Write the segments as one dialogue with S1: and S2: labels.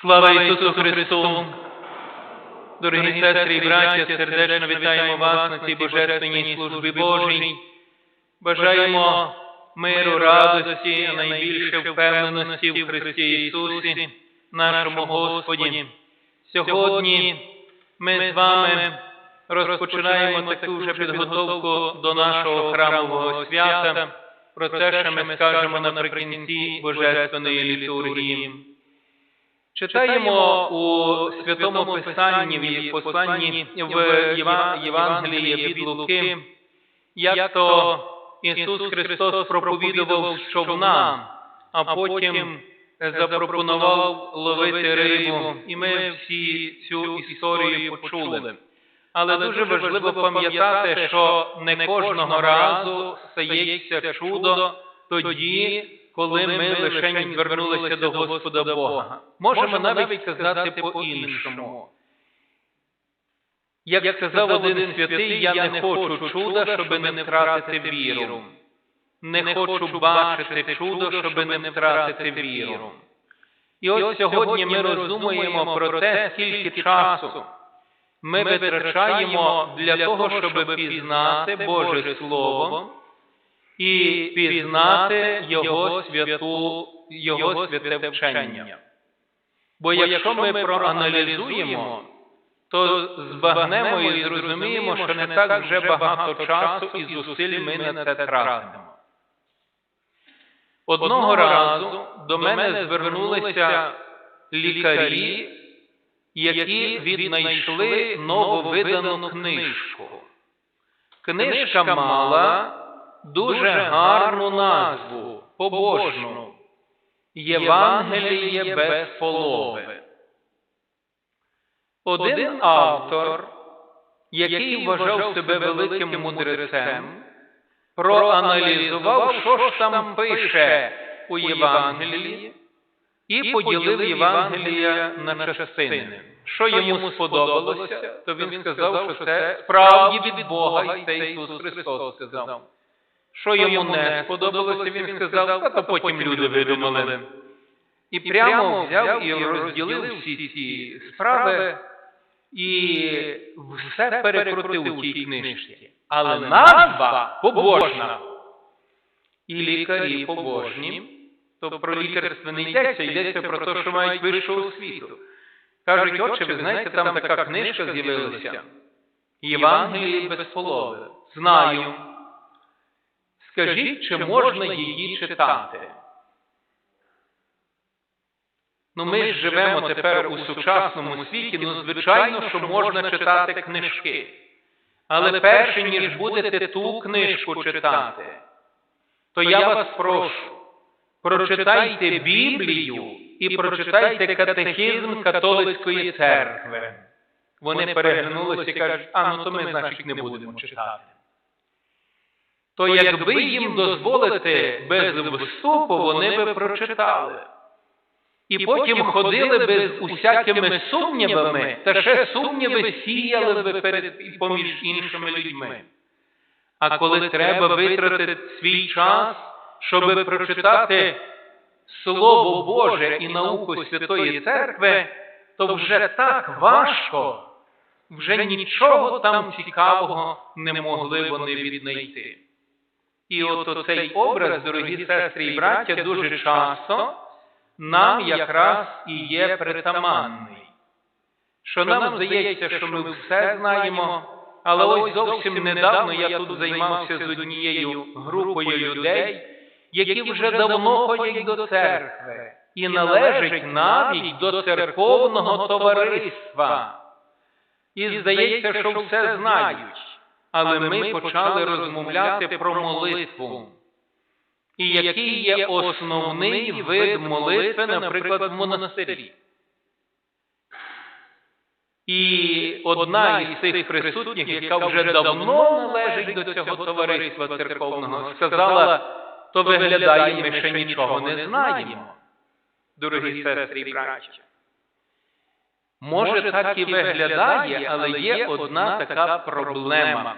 S1: Слава Ісусу Христу! Дорогі сестри і браття, сердечно вітаємо вас на цій божественній службі Божій. Бажаємо миру, радості, а найбільше впевненості в Христі Ісусі, нашому Господі. Сьогодні ми з вами розпочинаємо таку вже підготовку до нашого храмового свята. Про це ще ми скажемо наприкінці Божественної літургії. Читаємо у Святому Писанні, в посланні в Євангелії від Луки, як то Ісус Христос проповідував з човна, а потім запропонував ловити рибу. І ми всі цю історію почули. Але дуже важливо пам'ятати, що не кожного разу стається чудо тоді, коли ми лише звернулися до Господа Бога. Можемо навіть сказати по-іншому. Як сказав один святий, я не хочу чуда, щоб не втратити віру. Не хочу бачити чудо, щоб не втратити віру. І ось сьогодні ми роздумуємо про те, скільки часу ми витрачаємо для того, щоб пізнати Боже Слово і пізнати Його святу, Його святе вчення. Бо якщо ми проаналізуємо, то збагнемо і зрозуміємо, що не так вже багато часу і зусиль ми на це тратимо. Одного разу до мене звернулися лікарі, які віднайшли нововидану книжку. Книжка мала дуже гарну назву, побожну Євангеліє без полови. Один автор, який вважав себе великим мудрецем, проаналізував, що ж там пише у Євангелії, і поділив Євангелія на частини. Що йому сподобалося, то він сказав, що це справді від Бога, і це Ісус Христос сказав. Що йому не сподобалося, він сказав, а то потім люди видумали. І прямо взяв і розділив всі ці справи і все перекрутив у тій книжці. Але назва побожна. І лікарі побожні, то про лікарство не йдеться, йдеться про те, що мають вищу освіту. Кажуть, отче, ви знаєте, там така книжка з'явилася. Євангеліє без полови. Знаю. Скажіть, чи можна її читати? Ну, ми ж живемо тепер у сучасному світі, ну, звичайно, що можна читати книжки. Але перше, ніж будете ту книжку читати, то я вас прошу, прочитайте Біблію і прочитайте катехізм католицької церкви. Вони переглянулися і кажуть, а ну то ми, значить, не будемо читати. То якби їм дозволити без вступу, вони би прочитали. І потім ходили би з усякими сумнівами, та ще сумніви сіяли би перед поміж іншими людьми. А коли треба витратити свій час, щоб прочитати Слово Боже і науку Святої Церкви, то вже так важко, вже нічого там цікавого не могли вони віднайти. І от цей образ, дорогі сестри і браття, дуже часто нам якраз і є притаманний. Що нам здається, що ми все знаємо, але ось зовсім недавно я тут займався з однією групою людей, які вже давно ходять до церкви і належать навіть до церковного товариства. І здається, що все знають, але ми почали розмовляти про молитву. І який є основний вид молитви, наприклад, в монастирі. І одна із тих присутніх, яка вже давно належить до цього товариства церковного, сказала, то виглядає, ми ще нічого не знаємо, дорогі сестри і браття. Може, так і виглядає, але є одна така проблема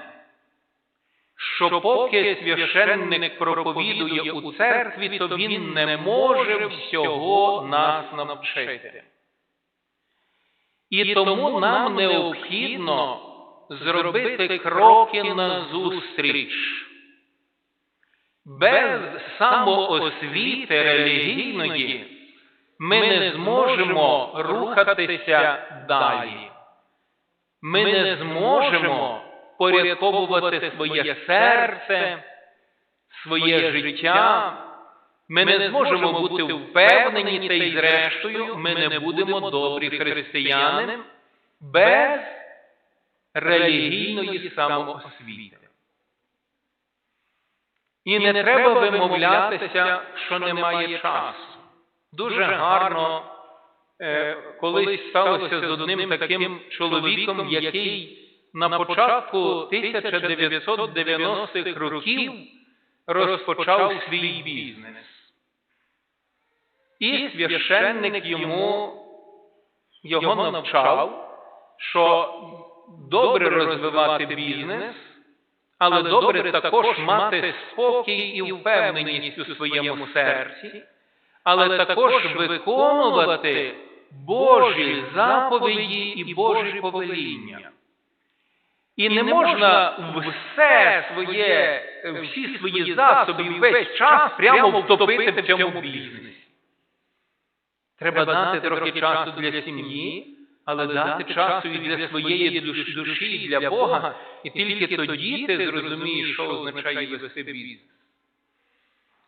S1: що поки священник проповідує у церкві, то він не може всього нас навчити. І тому нам необхідно зробити кроки назустріч. Без самоосвіти релігійної ми не зможемо рухатися далі. Ми не зможемо порядковувати своє серце, своє життя. Ми не зможемо бути впевнені, та й зрештою ми не будемо добрі християни без релігійної самоосвіти. І не треба вимовлятися, що немає часу. Дуже гарно е, колись сталося з одним таким чоловіком, який на початку 1990-х років розпочав свій бізнес. І священник йому його навчав, що добре розвивати бізнес, але добре також мати спокій і впевненість у своєму серці, але також виконувати Божі заповіді і Божі повеління. І не можна все своє, всі свої засоби і весь час прямо втопити в цьому бізнесі. Треба дати трохи часу для сім'ї, але дати часу і для своєї душі, душі, і для Бога, і тільки тоді ти зрозумієш, що означає вести бізнес.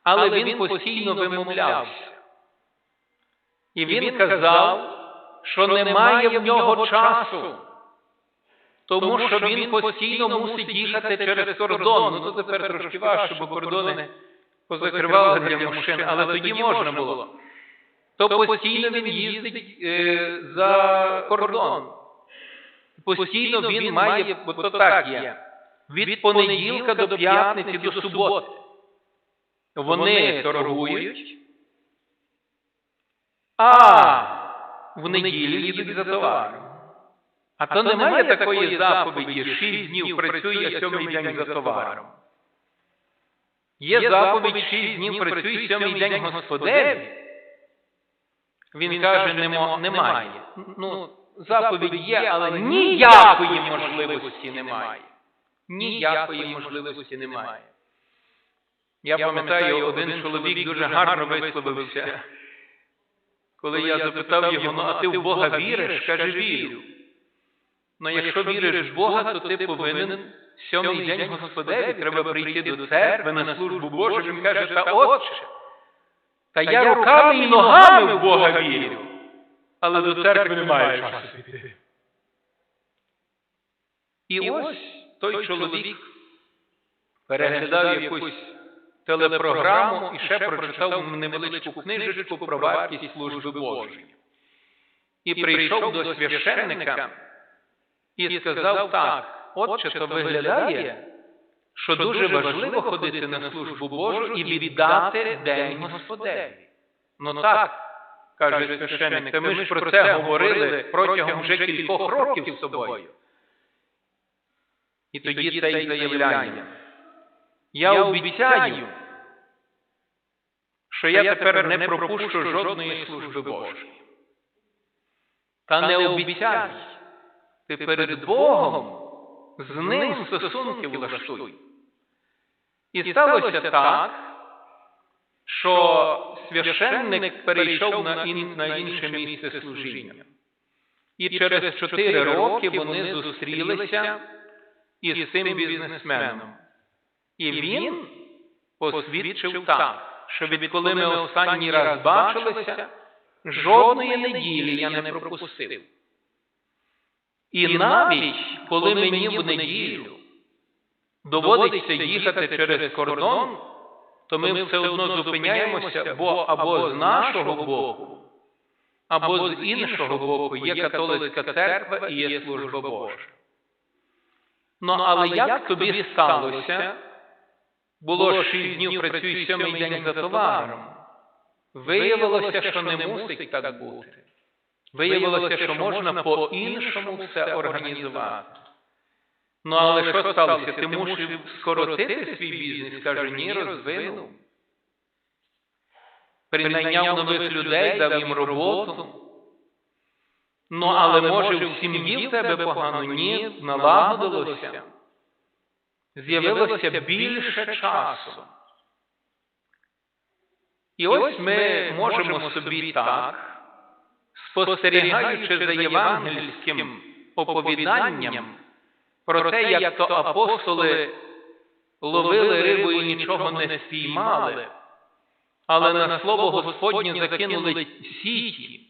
S1: Але він постійно вимовлявся. І він казав, що немає в нього часу, тому що він постійно мусить їхати через кордон. Ну то тепер трошки важче, бо кордони позакривали для машин, але тоді можна було то постійно він їздить е, за кордон. Постійно він має, бо то так є, від понеділка до п'ятниці до суботи. Вони торгують, а в неділю їдуть за товаром. А то немає такої заповіді, шість днів працює, а сьомий день за товаром. Є заповідь шість днів працює, сьомий день господеві. Він каже, немає. Ну, заповідь є, але ніякої можливості немає. Ніякої можливості немає. Я пам'ятаю, один чоловік дуже гарно висловився. Коли я запитав його, ну а ти в Бога віриш? Каже, вірю. Ну якщо віриш в Бога, то ти повинен сьомий день Господеві, треба прийти до церкви на службу Божу. Він каже, та отче. Та я руками і ногами в Бога вірю, але до церкви немає часу піти. І ось той чоловік переглядав якусь телепрограму і ще прочитав невеличку книжечку про вартість служби Божої. І прийшов до священника і сказав так, отче, то виглядає, що дуже важливо ходити на службу Божу і віддати День Господеві. Ну так, каже священник, та ми ж про це говорили протягом вже кількох років з собою. І тоді це й заявляє. Я обіцяю, що я тепер не пропущу жодної служби Божої. Та не обіцяй, ти перед Богом з ним стосунки влаштуй. І сталося так, що священник перейшов на, ін, на інше місце служіння. І через чотири роки вони зустрілися із цим бізнесменом. І він посвідчив так, що відколи ми останній раз бачилися, жодної неділі я не пропустив. І навіть коли мені в неділю доводиться їхати через кордон, то ми все одно зупиняємося, бо або з нашого боку, або з іншого боку є католицька церква і є служба Божа. Ну, але як тобі сталося? Було шість днів працюй сьомий день за товаром. Виявилося, що не мусить так бути. Виявилося, що можна по-іншому все організувати. Ну, але що сталося? Ти мусив скоротити свій бізнес? Каже, ні, розвинув. Принайняв нових людей, дав їм роботу. Ну, але може в сім'ї в тебе погано? Ні, налагодилося. З'явилося більше часу. І ось ми можемо собі так, спостерігаючи за євангельським оповіданням про те, як то апостоли ловили рибу і нічого не спіймали, але на слово Господнє закинули сіті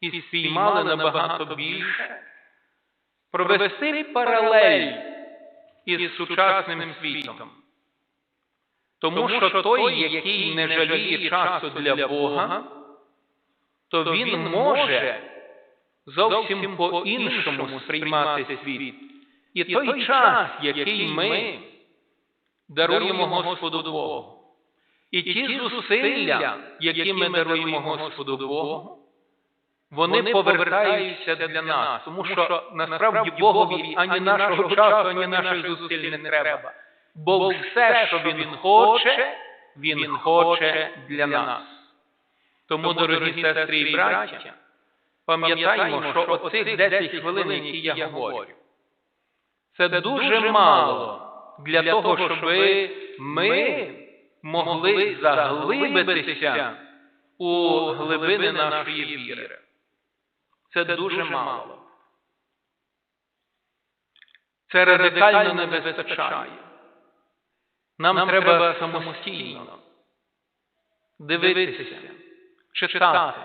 S1: і спіймали набагато більше, провести паралель із сучасним світом. Тому що той, який не жаліє часу для Бога, то він може зовсім по-іншому сприймати світ. І той час, який ми даруємо Господу Богу, і ті зусилля, які ми даруємо Господу Богу, вони повертаються для нас, тому що насправді Богові ані нашого часу, ані наших зусиль не треба. Бо все, що Він хоче, Він хоче для нас. Тому, дорогі сестри і браття, пам'ятаємо, що оцих 10 хвилин, які я говорю, це дуже мало для того, щоб ми могли заглибитися у глибини нашої віри. Це дуже мало. Це радикально не вистачає. Нам треба самостійно дивитися, читати,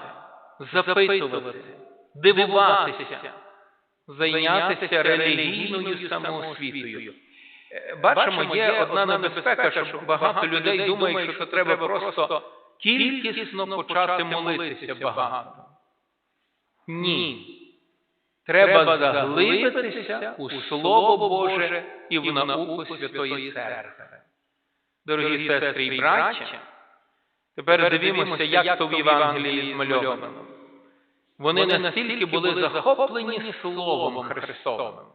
S1: запитувати, дивуватися, зайнятися релігійною самоосвітою. Е, Бачимо, є одна небезпека, що багато людей думають, що треба просто кількісно почати молитися багато. Ні. Треба заглибитися у Слово Боже і в науку Святої Церкви. Дорогі сестри і браття, тепер дивімося, як то в Євангелії змальовано. Вони настільки були захоплені Словом Христовим,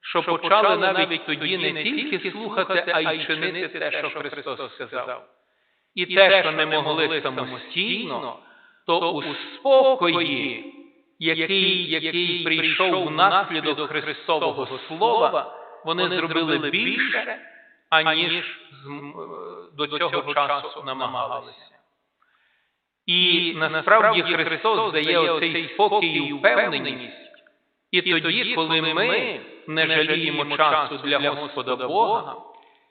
S1: що почали навіть тоді не тільки слухати, а й чинити те, що Христос сказав. І те, що не могли самостійно, то у спокої, який, який прийшов внаслідок Христового Слова, вони зробили більше, аніж до цього часу намагалися. І насправді Христос дає оцей спокій і впевненість. І тоді, коли ми не жаліємо часу для Господа Бога,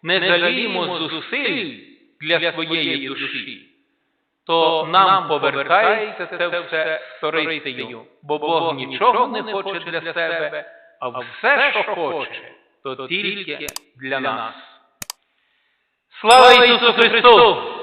S1: не жаліємо зусиль для своєї душі, то нам повертається це все сторицею, бо Бог нічого не хоче для себе, а все, що хоче, то тільки для нас. Слава Ісусу Христу!